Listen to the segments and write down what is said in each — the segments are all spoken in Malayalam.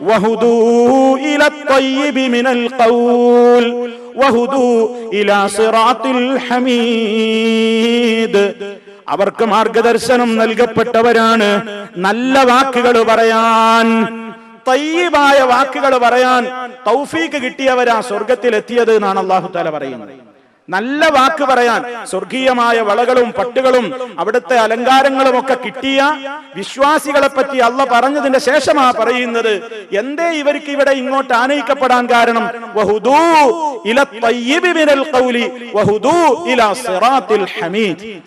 وهدوا إلى الطيب من القول وهدوا إلى صراط الحميد അവർക്ക് മാർഗദർശനം നൽകപ്പെട്ടവരാണ് നല്ല വാക്കുകൾ പറയാൻ തയ്യബായ വാക്കുകൾ പറയാൻ തൗഫീക്ക് കിട്ടിയവരാ സ്വർഗത്തിലെത്തിയത് എന്നാണ് അള്ളാഹു താല പറയുന്നത് നല്ല വാക്ക് പറയാൻ സ്വർഗീയമായ വളകളും പട്ടുകളും അവിടുത്തെ അലങ്കാരങ്ങളും ഒക്കെ കിട്ടിയ വിശ്വാസികളെ പറ്റി അള്ള പറഞ്ഞതിന്റെ ശേഷമാ പറയുന്നത്. എന്തേ ഇവർക്ക് ഇവിടെ ഇങ്ങോട്ട് ആനയിക്കപ്പെടാൻ കാരണം?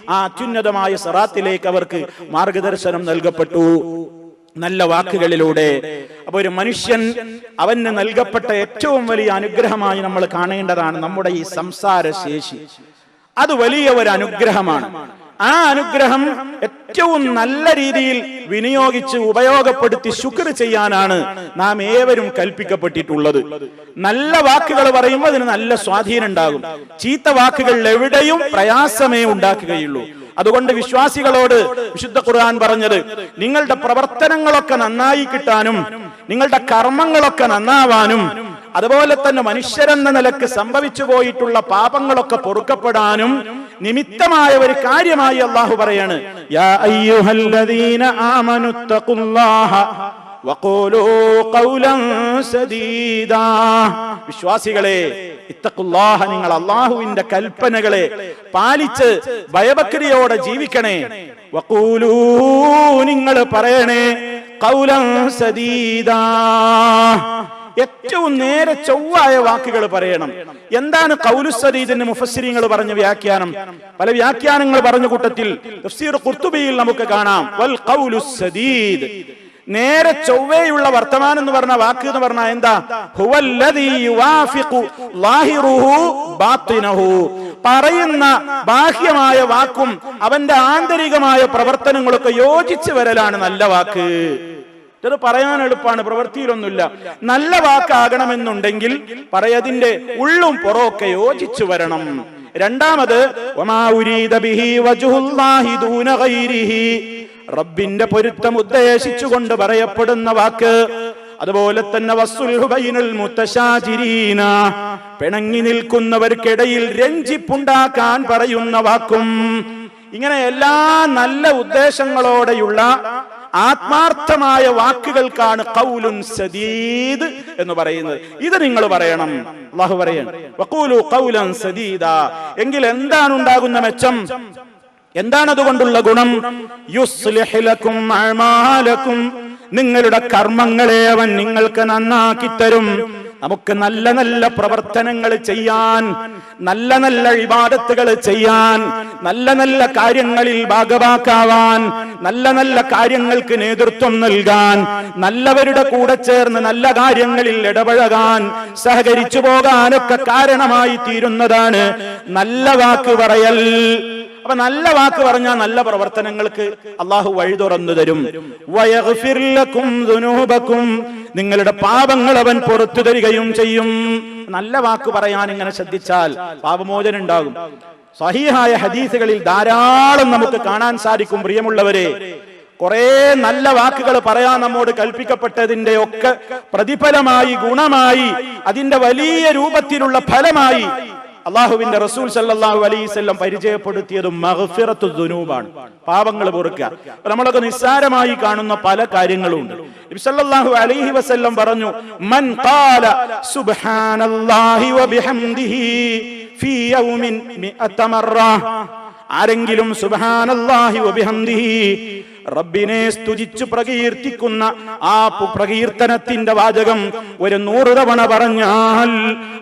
ആ അത്യുന്നതമായ സിറാത്തിലേക്ക് അവർക്ക് മാർഗദർശനം നൽകപ്പെട്ടു. നല്ല വാക്കുകളിലൂടെ. അപ്പൊ ഒരു മനുഷ്യൻ അവന് നൽകപ്പെട്ട ഏറ്റവും വലിയ അനുഗ്രഹമായി നമ്മൾ കാണേണ്ടതാണ് നമ്മുടെ ഈ സംസാര ശേഷി. അത് വലിയ ഒരു അനുഗ്രഹമാണ്. ആ അനുഗ്രഹം ഏറ്റവും നല്ല രീതിയിൽ വിനിയോഗിച്ച് ഉപയോഗപ്പെടുത്തി ശുക്ർ ചെയ്യാനാണ് നാം ഏവരും കൽപ്പിക്കപ്പെട്ടിട്ടുള്ളത്. നല്ല വാക്കുകൾ പറയുമ്പോൾ അതിന് നല്ല സ്വാധീനം ഉണ്ടാകും. ചീത്ത വാക്കുകൾ എവിടെയും പ്രയാസമേ ഉണ്ടാക്കുകയുള്ളൂ. അതുകൊണ്ട് വിശ്വാസികളോട് വിശുദ്ധ ഖുർആൻ പറഞ്ഞത് നിങ്ങളുടെ പ്രവർത്തനങ്ങളൊക്കെ നന്നായി കിട്ടാനും നിങ്ങളുടെ കർമ്മങ്ങളൊക്കെ നന്നാവാനും അതുപോലെ തന്നെ മനുഷ്യരെന്ന നിലയ്ക്ക് സംഭവിച്ചു പോയിട്ടുള്ള പാപങ്ങളൊക്കെ പൊറുക്കപ്പെടാനും നിമിത്തമായ ഒരു കാര്യമായി അള്ളാഹു പറയാണ് യാ അയ്യുഹല്ലദീന വിശ്വാസികളെ ഇത്തക്കുല്ലാഹ നിങ്ങൾ അള്ളാഹുവിന്റെ കൽപ്പനകളെ പാലിച്ച് ഭയഭക്തിയോടെ ജീവിക്കണേ. വക്കൂലൂ നിങ്ങൾ പറയണേ കൗലം സദീദാ. ഏറ്റവും നേരെ ചൊവ്വായ വാക്കുകൾ പറയണം. എന്താണ് കൗലുസരീദിന്റെ മുഫസ്സിരിങ്ങൾ പറഞ്ഞ വ്യാഖ്യാനം? പല വ്യാഖ്യാനങ്ങൾ പറഞ്ഞ കൂട്ടത്തിൽ തഫ്സീർ ഖുർത്തുബിയിൽ നമുക്ക് കാണാം. വൽ ഖൗലുസദീദ് നേരെ ചൊവ്വയുള്ള വർത്തമാനം എന്ന് പറഞ്ഞ വാക്ക് എന്ന് പറഞ്ഞാൽ എന്താ? പറയുന്ന ബാഹ്യമായ വാക്കും അവന്റെ ആന്തരികമായ പ്രവർത്തനങ്ങളൊക്കെ യോജിച്ചു വരലാണ് നല്ല വാക്ക്. ഇത് പറയാൻ എളുപ്പമാണ് പ്രവൃത്തിയിലൊന്നുമില്ല. നല്ല വാക്കാകണമെന്നുണ്ടെങ്കിൽ പറയതിന്റെ ഉള്ളും പുറമൊക്കെ യോജിച്ചു വരണം. രണ്ടാമത് വമാ ഉരീദ ബിഹി വജുഹുല്ലാഹി ദൂന ഗൈരിഹി. റബ്ബിന്റെ പൊരുത്തം ഉദ്ദേശിച്ചുകൊണ്ട് പറയപ്പെടുന്ന വാക്ക്. അതുപോലെ തന്നെ വസ്സുൽഹു ബൈനൽ മുത്തശാജിരീന പിണങ്ങി നിൽക്കുന്നവർക്കിടയിൽ രഞ്ജിപ്പുണ്ടാക്കാൻ പറയുന്ന വാക്കും. ഇങ്ങനെ എല്ലാ നല്ല ഉദ്ദേശങ്ങളോടെയുള്ള ആത്മാർത്ഥമായ വാക്കുകൾക്കാണ് കൗലുൻ സദീദ് എന്ന് പറയുന്നത്. ഇത് നിങ്ങൾ പറയണം. അള്ളാഹു പറയണം എങ്കിൽ എന്താണ് ഉണ്ടാകുന്ന മെച്ചം? എന്താണ് അതുകൊണ്ടുള്ള ഗുണം യുസ്ലിഹിലക്കും നിങ്ങളുടെ കർമ്മങ്ങളെ അവൻ നിങ്ങൾക്ക് നന്നാക്കി തരും. നമുക്ക് നല്ല നല്ല പ്രവർത്തനങ്ങൾ ചെയ്യാൻ നല്ല നല്ല ഇബാദത്തുകൾ ചെയ്യാൻ നല്ല നല്ല കാര്യങ്ങളിൽ ഭാഗവാക്കാവാൻ നല്ല നല്ല കാര്യങ്ങൾക്ക് നേതൃത്വം നൽകാൻ നല്ലവരുടെ കൂടെ ചേർന്ന് നല്ല കാര്യങ്ങളിൽ ഇടപഴകാൻ സഹകരിച്ചു പോകാനൊക്കെ കാരണമായി തീരുന്നതാണ്. നല്ല വാക്ക് പറയൽ. അപ്പൊ നല്ല വാക്ക് പറഞ്ഞാൽ നല്ല പ്രവർത്തനങ്ങൾക്ക് അള്ളാഹു വഴി തുറന്നു തരും. നിങ്ങളുടെ പാപങ്ങൾ അവൻ പുറത്തു തരികയും ചെയ്യും. നല്ല വാക്ക് പറയാൻ ഇങ്ങനെ ശ്രദ്ധിച്ചാൽ പാപമോചനം ഉണ്ടാകും. സഹിഹായ ഹദീസുകളിൽ ധാരാളം നമുക്ക് കാണാൻ സാധിക്കും പ്രിയമുള്ളവരെ. കുറെ നല്ല വാക്കുകൾ പറയാൻ നമ്മോട് കൽപ്പിക്കപ്പെട്ടതിന്റെ ഒക്കെ പ്രതിഫലമായി ഗുണമായി അതിന്റെ വലിയ രൂപത്തിലുള്ള ഫലമായി അള്ളാഹുവിന്റെ റസൂൽ സല്ലാഹു അലൈഹി പരിചയപ്പെടുത്തിയതും മഗ്ഫിറത്തു ദുനൂബാണ്. പാപങ്ങൾ പൊറുക്കുക. നമ്മളൊക്കെ നിസ്സാരമായി കാണുന്ന പല കാര്യങ്ങളും ഉണ്ട് സല്ലല്ലാഹു അലൈഹി വസല്ലം പറഞ്ഞു മൻ ഖാല സുബ്ഹാനല്ലാഹി വബിഹംദിഹി ഫീ മിഅത മറ. ആരെങ്കിലും സുബ്ഹാനല്ലാഹി വബിഹംദിഹി റബ്ബിനെ സ്തുതിച്ചു പ്രകീർത്തിക്കുന്ന ആ പ്രകീർത്തനത്തിന്റെ വാചകം ഒരു നൂറ് തവണ പറഞ്ഞാൽ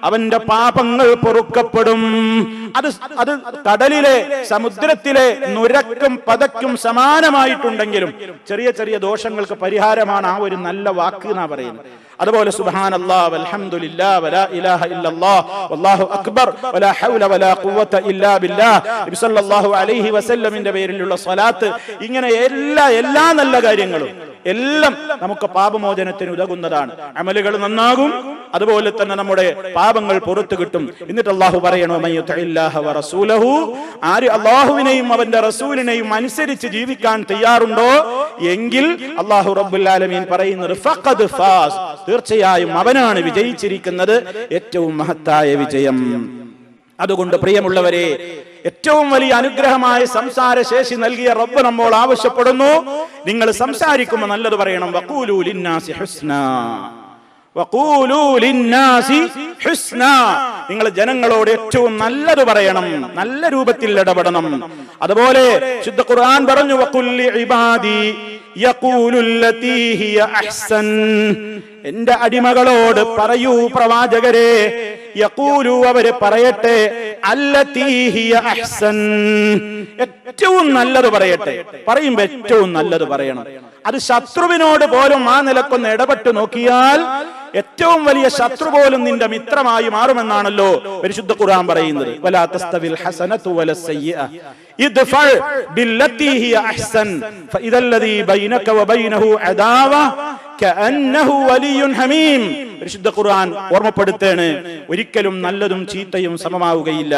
അവന്റെ പാപങ്ങൾ പൊറുക്കപ്പെടും. അത് അത് കടലിലെ സമുദ്രത്തിലെ നുരക്കും പതക്കും സമാനമായിട്ടുണ്ടെങ്കിലും ചെറിയ ചെറിയ ദോഷങ്ങൾക്ക് പരിഹാരമാണ് ആ ഒരു നല്ല വാക്ക് എന്നാ പറയുന്നത്. അതുപോലെ സുബ്ഹാനല്ലാഹ് വലാ ഇലാഹ ഇല്ലല്ലാഹ് വല്ലാഹു അക്ബർ വലാ ഹൗല വലാ ഇല്ലാ നബി സല്ലല്ലാഹു അലൈഹി പേരിലുള്ള സ്വലാത്ത് ഇങ്ങനെ എല്ലാ എല്ലാ നല്ല കാര്യങ്ങളും. എല്ലാം നമുക്ക് പാപമോചനത്തിന് ഉതകുന്നതാണ്. അമലുകൾ നന്നാകും അതുപോലെ തന്നെ നമ്മുടെ പാപങ്ങൾ പുറത്തു കിട്ടും. എന്നിട്ട് അള്ളാഹു പറയണോ ആര് അള്ളാഹുവിനെയും അവന്റെ റസൂലിനെയും അനുസരിച്ച് ജീവിക്കാൻ തയ്യാറുണ്ടോ? എങ്കിൽ അള്ളാഹു റബുല്ലാലമീൻ പറയുന്നത് തീർച്ചയായും അവനാണ് വിജയിച്ചിരിക്കുന്നത് ഏറ്റവും മഹത്തായ വിജയം. അതുകൊണ്ട് പ്രിയമുള്ളവരെ ഏറ്റവും വലിയ അനുഗ്രഹമായ സംസാര ശേഷി നൽകിയ റബ്ബ് നമ്മോട് ആവശ്യപ്പെടുന്നു. നിങ്ങൾ സംസാരിക്കുമ്പോൾ നല്ലത് പറയണം. വക്കൂലൂലിന്നാസി ഹുസ്ന. നിങ്ങൾ ജനങ്ങളോട് ഏറ്റവും നല്ലത് പറയണം. നല്ല രൂപത്തിൽ ഇടപെടണം. അതുപോലെ ശുദ്ധ ഖുർആൻ പറഞ്ഞു വഖുല്ലി ഇബാദി എന്റെ അടിമകളോട് പറയൂ പ്രവാചകരെ യഖൂലു അവർ പറയട്ടെ അഹ്സൻ. ഏറ്റവും നല്ലത് പറയട്ടെ. പറയുമ്പോ ഏറ്റവും നല്ലത് പറയണം. അത് ശത്രുവിനോട് പോലും ആ നിലക്കൊന്ന് ഇടപെട്ടു നോക്കിയാൽ ഏറ്റവും വലിയ ശത്രു പോലും നിന്റെ മിത്രമായി മാറുമെന്നാണല്ലോ പരിശുദ്ധ ഖുർആൻ പറയുന്നത്. ഹസനതു ഹിയ അഹ്സൻ. ബൈനക വബൈനഹു ഹമീം. പരിശുദ്ധ ഖുർആൻ ഓർമ്മപ്പെടുത്തേണ്. ഒരിക്കലും നല്ലതും ചീത്തയും സമമാവുകയില്ല.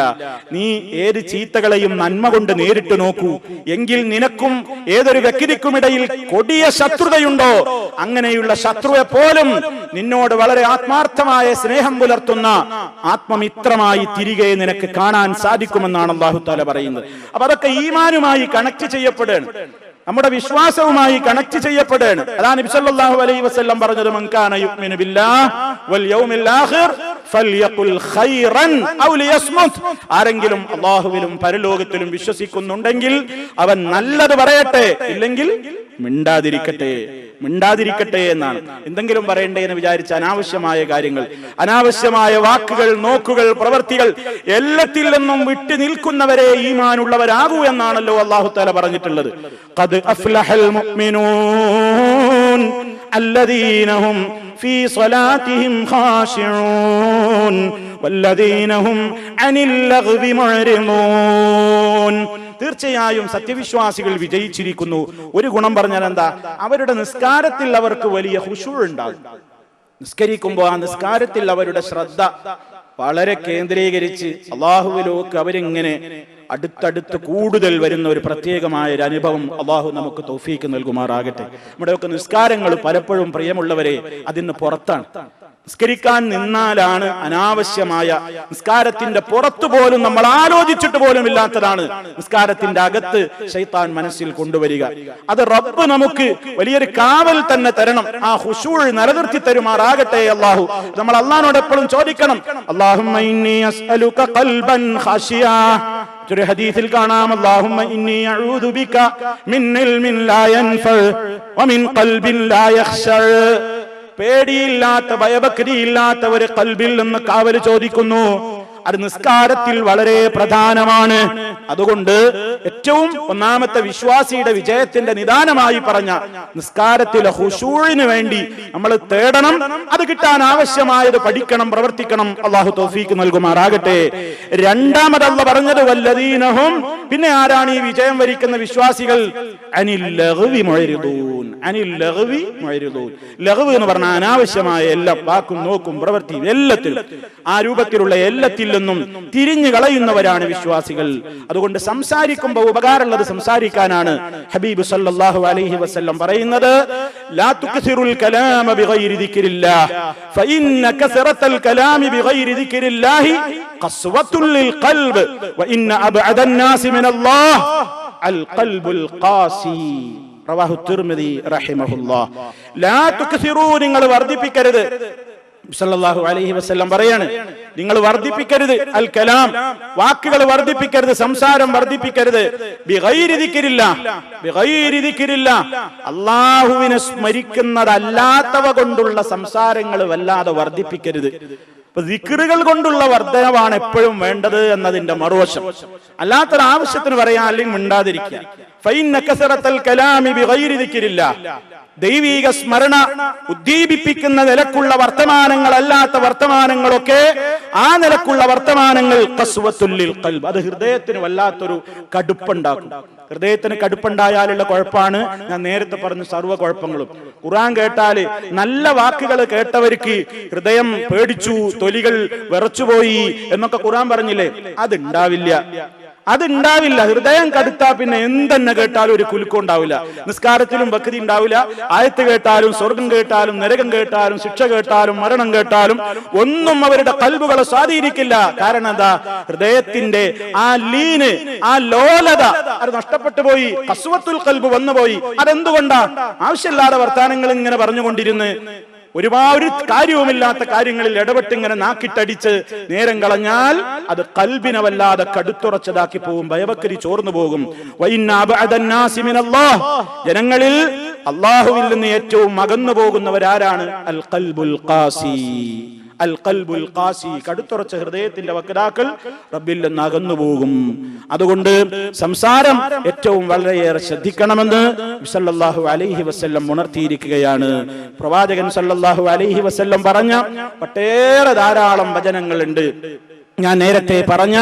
നീ ഏത് ചീത്തകളെയും നന്മ കൊണ്ട് നേരിട്ട് നോക്കൂ. എങ്കിൽ നിനക്കും ഏതൊരു വ്യക്തിക്കുമിടയിൽ കൊടിയ ശത്രുതയുണ്ടോ? അങ്ങനെയുള്ള ശത്രുവെ പോലും നിന്നോട് വളരെ ആത്മാർത്ഥമായ സ്നേഹം പുലർത്തുന്ന ആത്മമിത്രമായി തിരികെ നിനക്ക് കാണാൻ സാധിക്കുമെന്നാണ് അള്ളാഹു താല പറയുന്നത്. അപ്പൊ അതൊക്കെ ഈമാനുമായി കണക്ട് ചെയ്യപ്പെടുകയാണ് നമ്മുടെ വിശ്വാസവുമായി കണക്ട് ചെയ്യപ്പെടുകയാണ്. അതാണ് ഇബ്സല്ലാഹു അലൈ വസല്ലം പറഞ്ഞത് ആരെങ്കിലും അല്ലാഹുവിലും പരലോകത്തിലും വിശ്വസിക്കുന്നുണ്ടെങ്കിൽ അവൻ നല്ലത് പറയട്ടെ ഇല്ലെങ്കിൽ മിണ്ടാതിരിക്കട്ടെ. മിണ്ടാതിരിക്കട്ടെ എന്നാണ്. എന്തെങ്കിലും പറയണ്ടേ എന്ന് വിചാരിച്ച അനാവശ്യമായ കാര്യങ്ങൾ അനാവശ്യമായ വാക്കുകൾ നോക്കുകൾ പ്രവൃത്തികൾ എല്ലാത്തിൽ നിന്നും വിട്ടു നിൽക്കുന്നവരെ ഈമാനുള്ളവരാകൂ എന്നാണല്ലോ അള്ളാഹു താല പറഞ്ഞിട്ടുള്ളത്. അല്ലദീനഹും ഫീ സ്വലാത്തിഹിം ഖാശിഊൻ വല്ലദീനഹും അനിൽ ലഗ്വി മുഅ്രിദൂൻ തീർച്ചയായും സത്യവിശ്വാസികൾ വിജയിച്ചിരിക്കുന്നു. ഒരു ഗുണം പറഞ്ഞാൽ എന്താ? അവരുടെ നിസ്കാരത്തിൽ അവർക്ക് വലിയ ഹുഷു ഉണ്ടാകും. നിസ്കരിക്കുമ്പോൾ ആ നിസ്കാരത്തിൽ അവരുടെ ശ്രദ്ധ വളരെ കേന്ദ്രീകരിച്ച് അള്ളാഹുവിലോക്ക് അവരിങ്ങനെ അടുത്തടുത്ത് കൂടുതൽ വരുന്ന ഒരു പ്രത്യേകമായ ഒരു അനുഭവം അള്ളാഹു നമുക്ക് തോഫീക്ക് നൽകുമാറാകട്ടെ. നമ്മുടെയൊക്കെ നിസ്കാരങ്ങൾ പലപ്പോഴും പ്രിയമുള്ളവരെ അതിന് പുറത്താണ്. നിസ്കരിക്കാൻ നിന്നാലാണ് അനാവശ്യമായ നിസ്കാരത്തിന്റെ പുറത്തു പോലും നമ്മൾ ആലോചിച്ചിട്ട് പോലും ഇല്ലാത്തതാണ്. നിസ്കാരത്തിന്റെ അകത്ത് ശൈത്താൻ മനസ്സിൽ കൊണ്ടുവരിക. അത് റബ്ബ് നമുക്ക് വലിയൊരു കാവൽ തന്നെ തരണം. ആ ഹുഷൂൾ നിലനിർത്തി തരുമാറാകട്ടെ അള്ളാഹു നമ്മൾ അള്ളഹാനോട് എപ്പോഴും ചോദിക്കണം. അള്ളാഹു ഒരു ഹദീസിൽ കാണാം. അല്ലാഹുമ്മ ഇന്നി അഊദു ബിക മിൻ ഇൽമിൻ ലാ വമിൻ ഖൽബിൻ ലാ പേടിയില്ലാത്ത ഭയഭക്തിയില്ലാത്ത ഒരു കൽബിൽ നിന്ന് കാവൽ ചോദിക്കുന്നു. അത് നിസ്കാരത്തിൽ വളരെ പ്രധാനമാണ്. അതുകൊണ്ട് ഏറ്റവും ഒന്നാമത്തെ വിശ്വാസിയുടെ വിജയത്തിന്റെ നിദാനമായി പറഞ്ഞ നിസ്കാരത്തിലെ ഹുഷൂഴിന് വേണ്ടി നമ്മൾ തേടണം. അത് കിട്ടാൻ ആവശ്യമായത് പഠിക്കണം പ്രവർത്തിക്കണം. അള്ളാഹു തോഫീക്ക് നൽകുമാറാകട്ടെ. രണ്ടാമതല്ല പറഞ്ഞത് വല്ലതീനഹും പിന്നെ ആരാണ് ഈ വിജയം വരിക്കുന്ന വിശ്വാസികൾ? അനിൽ അനിൽ ലഗ്വ് എന്ന് പറഞ്ഞാൽ അനാവശ്യമായ എല്ലാം വാക്കും നോക്കും പ്രവൃത്തിയും എല്ലാത്തിലും. ആ രൂപത്തിലുള്ള എല്ലാത്തിൽ നിന്നും തിരിഞ്ഞു കളയുന്നവരാണ് വിശ്വാസികൾ. അതുകൊണ്ട് സംസാരിക്കുമ്പോൾ ഉപകാരമുള്ളത് സംസാരിക്കാനാണ് ഹബീബ് സല്ലല്ലാഹു അലൈഹി വസല്ലം പറയുന്നത്. നിങ്ങൾ വർദ്ധിപ്പിക്കരുത്. സല്ലല്ലാഹു അലൈഹി വസല്ലം പറയാണ് നിങ്ങൾ വർദ്ധിപ്പിക്കരുത് അൽ കലാം വാക്കുകൾ വർദ്ധിപ്പിക്കരുത് സംസാരം വർദ്ധിപ്പിക്കരുത് അള്ളാഹുവിനെ സ്മരിക്കുന്നതല്ലാത്തവ കൊണ്ടുള്ള സംസാരങ്ങൾ വല്ലാതെ വർദ്ധിപ്പിക്കരുത്. ഇപ്പൊ ദിക്റുകൾ കൊണ്ടുള്ള വർധനവാണ് എപ്പോഴും വേണ്ടത് എന്നതിന്റെ മറുവശം. അല്ലാത്തൊരു ആവശ്യത്തിന് പറയാൻ അല്ലെങ്കിൽ മിണ്ടാതിരിക്കുക. ദൈവീക സ്മരണ ഉദ്ദീപിപ്പിക്കുന്ന നിലക്കുള്ള വർത്തമാനങ്ങളല്ലാത്ത വർത്തമാനങ്ങളൊക്കെ ആ നിലക്കുള്ള വർത്തമാനങ്ങൾ കസുവത്തുല്ലിൽ കൽബ്. അത് ഹൃദയത്തിന് വല്ലാത്തൊരു കടുപ്പുണ്ടാക്കും. ഹൃദയത്തിന് കടുപ്പുണ്ടായാലുള്ള കുഴപ്പമാണ് ഞാൻ നേരത്തെ പറഞ്ഞ സർവ കുഴപ്പങ്ങളും. ഖുറാൻ കേട്ടാൽ നല്ല വാക്കുകൾ കേട്ടവർക്ക് ഹൃദയം പേടിച്ചു തൊലികൾ വിറച്ചുപോയി എന്നൊക്കെ ഖുറാൻ പറഞ്ഞില്ലേ? അതുണ്ടാവില്ല. അതുണ്ടാവില്ല. ഹൃദയം കടുത്താ പിന്നെ എന്തെന്നെ കേട്ടാലും ഒരു കുലുക്കം ഉണ്ടാവില്ല. നിസ്കാരത്തിലും ഭക്തി ഉണ്ടാവില്ല. ആയത്ത് കേട്ടാലും സ്വർഗം കേട്ടാലും നരകം കേട്ടാലും ശിക്ഷ കേട്ടാലും മരണം കേട്ടാലും ഒന്നും അവരുടെ കൽബുകളെ സ്വാധീനിക്കില്ല. കാരണം എന്താ? ഹൃദയത്തിന്റെ ആ ലീന് ആ ലോലത അത് നഷ്ടപ്പെട്ടു പോയി. കസുവത്തുൽ കൽബ് വന്നുപോയി. അതെന്തുകൊണ്ടാ? ആവശ്യമില്ലാതെ വർത്താനങ്ങൾ ഇങ്ങനെ പറഞ്ഞുകൊണ്ടിരുന്ന്. ഒരുപാട് കാര്യവുമില്ലാത്ത കാര്യങ്ങളിൽ ഇടപെട്ട് ഇങ്ങനെ നാക്കിട്ടടിച്ച് നേരം കളഞ്ഞാൽ അത് കൽബിനെ വല്ലാതെ കടുത്തുറച്ചതാക്കി പോകും. ഭയവക്കരി ചോർന്നു പോകും. ജനങ്ങളിൽ അള്ളാഹുവിൽ നിന്ന് ഏറ്റവും അകന്നു പോകുന്നവരാരാണ്? അൽ കൽബുൽ ഖാസി. അൽ കടുത്തുറച്ച ഹൃദയത്തിന്റെ വക്താക്കൾ റബ്ബിൽ നിന്ന് അകന്നു പോകും അതുകൊണ്ട് സംസാരം ഏറ്റവും വളരെയേറെ ശ്രദ്ധിക്കണമെന്ന് സല്ലല്ലാഹു അലൈഹി വസല്ലം ഉണർത്തിയിരിക്കുകയാണ്. പ്രവാചകൻ സല്ലല്ലാഹു അലൈഹി വസല്ലം പറഞ്ഞ ഒട്ടേറെ ധാരാളം വചനങ്ങളുണ്ട്. ഞാൻ നേരത്തെ പറഞ്ഞ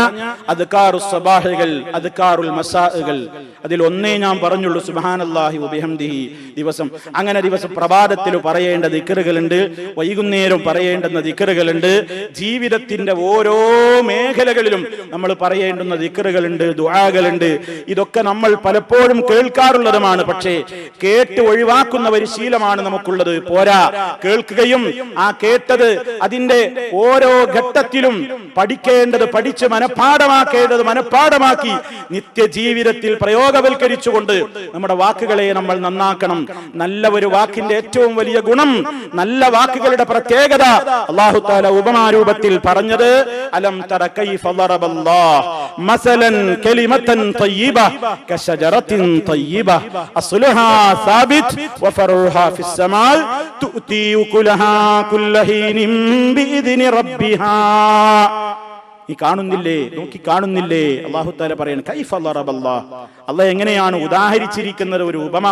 അദ്കാറു സബാഹുകൾ അദ്കാറുൽ മസാഹുകൾ അതിൽ ഒന്നേ ഞാൻ പറഞ്ഞുള്ളൂ സുബ്ഹാനല്ലാഹി വബിഹംദിഹി ദിവസം. അങ്ങനെ ദിവസം പ്രഭാതത്തിൽ പറയേണ്ട ദിക്കറുകളുണ്ട് വൈകുന്നേരം പറയേണ്ടുന്ന ദിക്കറുകളുണ്ട് ജീവിതത്തിന്റെ ഓരോ മേഖലകളിലും നമ്മൾ പറയേണ്ടുന്ന ദിക്കറുകളുണ്ട് ദുആകളുണ്ട്. ഇതൊക്കെ നമ്മൾ പലപ്പോഴും കേൾക്കാറുള്ളതുമാണ് പക്ഷേ കേട്ട് ഒഴിവാക്കുന്ന ഒരു ശീലമാണ് നമുക്കുള്ളത്. പോരാ കേൾക്കുകയും ആ കേട്ടത് അതിന്റെ ഓരോ ഘട്ടത്തിലും പഠിക്കേണ്ടത് പഠിച്ച് മനഃപ്പാടമാക്കേണ്ടത് മനഃപ്പാടമാക്കി നിത്യജീവിതത്തിൽ പ്രയോഗവൽക്കരിച്ചുകൊണ്ട് നമ്മുടെ വാക്കുകളെ നമ്മൾ നന്നാക്കണം നല്ല ഒരു വാക്കിന്റെ ഏറ്റവും വലിയ ഗുണം നല്ല വാക്കുകളുടെ പ്രത്യേകത അള്ളാഹു താല ഉപമാരൂപത്തിൽ പറഞ്ഞത് അലം തറ കൈഫ ضربallah مثلا كلمة طيبة كشجرة طيبة أصلها ثابت وفرعها في السماء تؤتي أكلها كل حين بإذن ربها നീ കാണുന്നില്ലേ? നോക്കി കാണുന്നില്ലേ? അള്ളാഹു താല പറയാണ് കൈഫ് അള്ളാഹ് അല്ല എങ്ങനെയാണ് ഉദാഹരിച്ചിരിക്കുന്നത് ഒരു ഉപമ?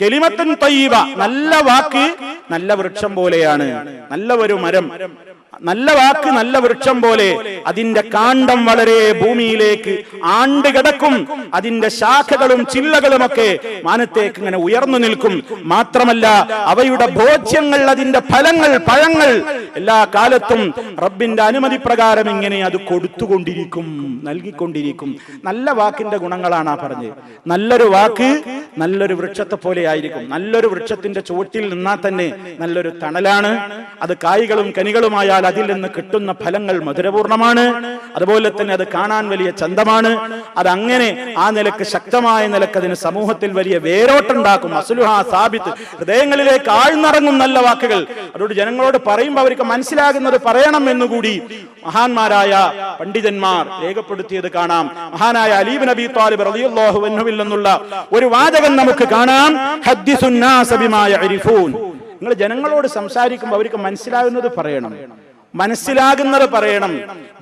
കെലിമത്തൻ തയ്യബ നല്ല വാക്ക് നല്ല വൃക്ഷം പോലെയാണ് നല്ല ഒരു മരം. നല്ല വാക്ക് നല്ല വൃക്ഷം പോലെ അതിന്റെ കാണ്ടം വളരെ ഭൂമിയിലേക്ക് ആണ്ട് കിടക്കും. അതിന്റെ ശാഖകളും ചില്ലകളുമൊക്കെ മാനത്തേക്ക് ഇങ്ങനെ ഉയർന്നു നിൽക്കും. മാത്രമല്ല അവയുടെ ഭോജ്യങ്ങൾ അതിന്റെ ഫലങ്ങൾ പഴങ്ങൾ എല്ലാ കാലത്തും റബ്ബിന്റെ അനുമതി പ്രകാരം ഇങ്ങനെ അത് കൊടുത്തുകൊണ്ടിരിക്കും നൽകിക്കൊണ്ടിരിക്കും. നല്ല വാക്കിന്റെ ഗുണങ്ങളാണ് ആ പറഞ്ഞത്. നല്ലൊരു വാക്ക് നല്ലൊരു വൃക്ഷത്തെ പോലെ ആയിരിക്കും. നല്ലൊരു വൃക്ഷത്തിന്റെ ചുവട്ടിൽ നിന്നാൽ തന്നെ നല്ലൊരു തണലാണ്. അത് കായ്കളും കനികളുമായാൽ അതിൽ നിന്ന് കിട്ടുന്ന ഫലങ്ങൾ മധുരപൂർണമാണ്. അതുപോലെ തന്നെ അത് കാണാൻ വലിയ ചന്തമാണ്. അത് അങ്ങനെ ആ നിലയ്ക്ക് ശക്തമായ നിലയ്ക്ക് അതിന് സമൂഹത്തിൽ വലിയ വേരോട്ടുണ്ടാക്കും. അസുലുഹ സാബിത്ത് ഹൃദയങ്ങളിലേക്ക് ആഴ്ന്നിറങ്ങും നല്ല വാക്കുകൾ. അതോട് ജനങ്ങളോട് പറയുമ്പോൾ അവർക്ക് മനസ്സിലാകുന്നത് പറയണം എന്നുകൂടി മഹാന്മാരായ പണ്ഡിതന്മാർ രേഖപ്പെടുത്തിയത് കാണാം. മഹാനായ അലീബ് നബി താലിബ് റളിയല്ലാഹു അൻഹുവിൽ നിന്നുള്ള ഒരു വാചകം നമുക്ക് കാണാം. ഹദ്ദിസുന്നാസ ബിമാ നിങ്ങൾ ജനങ്ങളോട് സംസാരിക്കുമ്പോൾ അവർക്ക് മനസ്സിലാകുന്നത് പറയണം. മനസ്സിലാകുന്നത് പറയണം.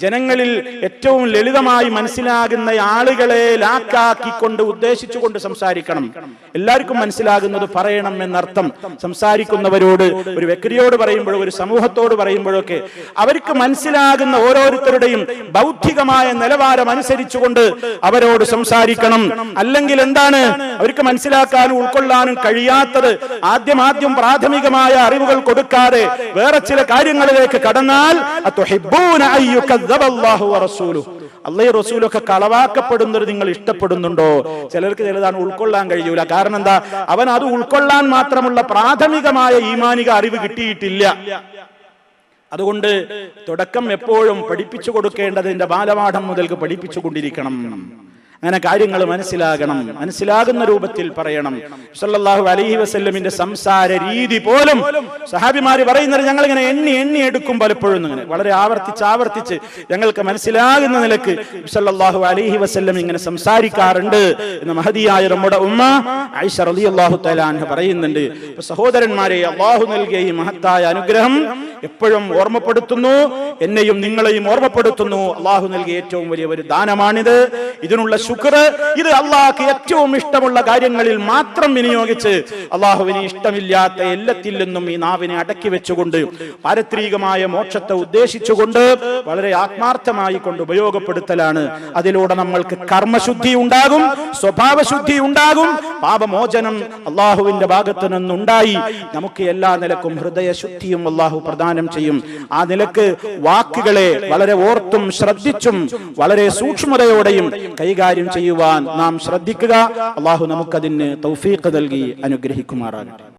ജനങ്ങളിൽ ഏറ്റവും ലളിതമായി മനസ്സിലാകുന്ന ആളുകളെ ലാക്കാക്കിക്കൊണ്ട് ഉദ്ദേശിച്ചുകൊണ്ട് സംസാരിക്കണം. എല്ലാവർക്കും മനസ്സിലാകുന്നത് പറയണം എന്നർത്ഥം. സംസാരിക്കുന്നവരോട് ഒരു വ്യക്തിയോട് പറയുമ്പോഴോ ഒരു സമൂഹത്തോട് പറയുമ്പോഴൊക്കെ അവർക്ക് മനസ്സിലാകുന്ന ഓരോരുത്തരുടെയും ബൗദ്ധികമായ നിലവാരം അനുസരിച്ചുകൊണ്ട് അവരോട് സംസാരിക്കണം. അല്ലെങ്കിൽ എന്താണ്? അവർക്ക് മനസ്സിലാക്കാനും ഉൾക്കൊള്ളാനും കഴിയാത്തത് ആദ്യം ആദ്യം പ്രാഥമികമായ അറിവുകൾ കൊടുക്കാതെ വേറെ ചില കാര്യങ്ങളിലേക്ക് കടന്നാൽ വറസൂലുഹു അള്ളയും റസൂലൊക്കെ കളവാക്കപ്പെടുന്നത് നിങ്ങൾ ഇഷ്ടപ്പെടുന്നുണ്ടോ? ചിലർക്ക് ചിലതാണ് ഉൾക്കൊള്ളാൻ കഴിയൂല. കാരണം എന്താ? അവൻ അത് ഉൾക്കൊള്ളാൻ മാത്രമുള്ള പ്രാഥമികമായ ഈമാനിക അറിവ് കിട്ടിയിട്ടില്ല. അതുകൊണ്ട് തുടക്കം എപ്പോഴും പഠിപ്പിച്ചു കൊടുക്കേണ്ടതിന്റെ ബാലപാഠം മുതൽക്ക് പഠിപ്പിച്ചു കൊണ്ടിരിക്കണം. അങ്ങനെ കാര്യങ്ങൾ മനസ്സിലാകണം. മനസ്സിലാകുന്ന രൂപത്തിൽ പറയണം. സല്ലല്ലാഹു അലൈഹി വസല്ലമിന്റെ സംസാര രീതി പോലും സഹാബിമാര് പറയുന്നത് ഞങ്ങൾ ഇങ്ങനെ എണ്ണി എണ്ണി എടുക്കും പലപ്പോഴും ഇങ്ങനെ. വളരെ ആവർത്തിച്ച് ആവർത്തിച്ച് ഞങ്ങൾക്ക് മനസ്സിലാകുന്ന നിലയ്ക്ക് സല്ലല്ലാഹു അലൈഹി വസല്ലം ഇങ്ങനെ സംസാരിക്കാറുണ്ട് എന്ന് മഹതിയായ നമ്മുടെ ഉമ്മ ആയിഷ റളിയല്ലാഹു തആല പറയുന്നുണ്ട്. സഹോദരന്മാരെ അള്ളാഹു നൽകിയ ഈ മഹത്തായ അനുഗ്രഹം എപ്പോഴും ഓർമ്മപ്പെടുത്തുന്നു. എന്നെയും നിങ്ങളെയും ഓർമ്മപ്പെടുത്തുന്നു. അള്ളാഹു നൽകിയ ഏറ്റവും വലിയ ഒരു ദാനമാണിത്. ഇതിനുള്ള ശുക്ർ. ഇത് അള്ളാഹ്ക്ക് ഏറ്റവും ഇഷ്ടമുള്ള കാര്യങ്ങളിൽ മാത്രം വിനിയോഗിച്ച് അള്ളാഹുവിന് ഇഷ്ടമില്ലാത്ത എല്ലാത്തിൽ നിന്നും ഈ നാവിനെ അടക്കി വെച്ചുകൊണ്ട് പാരത്രികമായ മോക്ഷത്തെ ഉദ്ദേശിച്ചുകൊണ്ട് വളരെ ആത്മാർത്ഥമായി കൊണ്ട് ഉപയോഗപ്പെടുത്തലാണ്. അതിലൂടെ നമ്മൾക്ക് കർമ്മശുദ്ധി ഉണ്ടാകും സ്വഭാവശുദ്ധി ഉണ്ടാകും പാപമോചനം അള്ളാഹുവിന്റെ ഭാഗത്ത് നിന്നുണ്ടായി. നമുക്ക് എല്ലാ നിലക്കും ഹൃദയശുദ്ധിയും അള്ളാഹു പ്രദാനം ചെയ്യും. ആ നിലയ്ക്ക് വാക്കുകളെ വളരെ ഓർത്തും ശ്രദ്ധിച്ചും വളരെ സൂക്ഷ്മതയോടെയും കൈകാര്യം ചെയ്യുവാൻ നാം ശ്രദ്ധിക്കുക. അള്ളാഹു നമുക്കതിന് തൗഫീഖ് നൽകി അനുഗ്രഹിക്കുമാറാകട്ടെ.